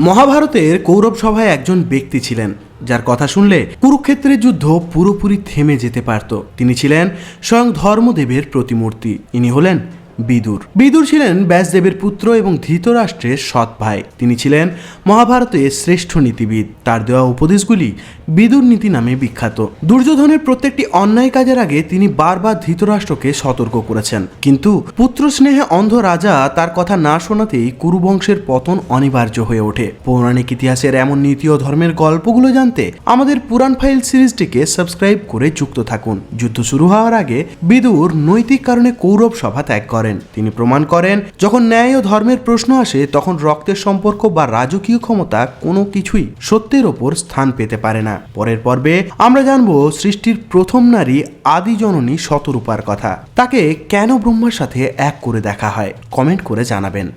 মহাভারতের কৌরব সভায় একজন ব্যক্তি ছিলেন, যার কথা শুনলে কুরুক্ষেত্রের যুদ্ধ পুরোপুরি থেমে যেতে পারত। তিনি ছিলেন স্বয়ং ধর্মদেবের প্রতিমূর্তি। ইনি হলেন বিদুর। বিদুর ছিলেন ব্যাসদেবের পুত্র এবং ধৃতরাষ্ট্রের সৎ ভাই। তিনি ছিলেন মহাভারতের শ্রেষ্ঠ নীতিবিদ। তার দেওয়া উপদেশগুলি বিদুর নীতি নামে বিখ্যাত। দুর্যোধনের প্রত্যেকটি অন্যায় কাজের আগে তিনি বারবার ধৃতরাষ্ট্রকে সতর্ক করেছেন। কিন্তু পুত্র স্নেহে অন্ধ রাজা তার কথা না শোনাতেই কুরুবংশের পতন অনিবার্য হয়ে ওঠে। পৌরাণিক ইতিহাসের এমন নীতি ও ধর্মের গল্পগুলো জানতে আমাদের পুরাণ ফাইল সিরিজটিকে সাবস্ক্রাইব করে যুক্ত থাকুন। যুদ্ধ শুরু হওয়ার আগে বিদুর নৈতিক কারণে কৌরব সভা ত্যাগ করেন। তিনি প্রমাণ করেন, যখন ন্যায় ও ধর্মের প্রশ্ন আসে, তখন রক্তের সম্পর্ক বা রাজকীয় ক্ষমতা কোনো কিছুই সত্যের ওপর স্থান পেতে পারে না। পরের পর্বে আমরা জানব সৃষ্টির প্রথম নারী আদি জননী শতরূপার কথা। তাকে কেন ব্রহ্মার সাথে এক করে দেখা হয়? কমেন্ট করে জানাবেন।